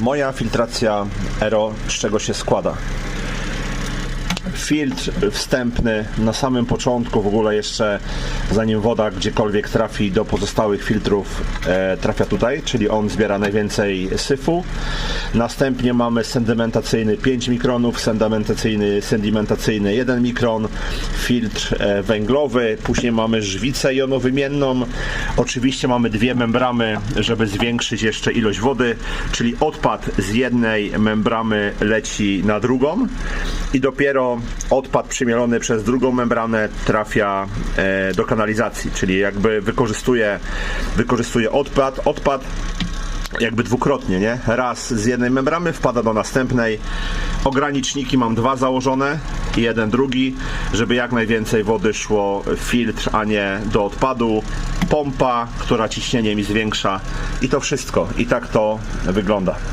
Moja filtracja Aero z czego się składa? Filtr wstępny na samym początku, w ogóle jeszcze zanim woda gdziekolwiek trafi do pozostałych filtrów, e, trafia tutaj, czyli on zbiera najwięcej syfu. Następnie mamy sedymentacyjny 5 mikronów, sedymentacyjny, sedimentacyjny 1 mikron, filtr e, węglowy, później mamy żwicę jonowymienną. Oczywiście mamy dwie membramy, żeby zwiększyć jeszcze ilość wody, czyli odpad z jednej membramy leci na drugą i dopiero odpad przemielony przez drugą membranę trafia e, do kanalizacji, czyli jakby wykorzystuje, wykorzystuje odpad, odpad jakby dwukrotnie, nie? Raz z jednej membrany wpada do następnej. Ograniczniki mam dwa założone i jeden drugi, żeby jak najwięcej wody szło w filtr, a nie do odpadu. Pompa, która ciśnienie mi zwiększa i to wszystko. I tak to wygląda.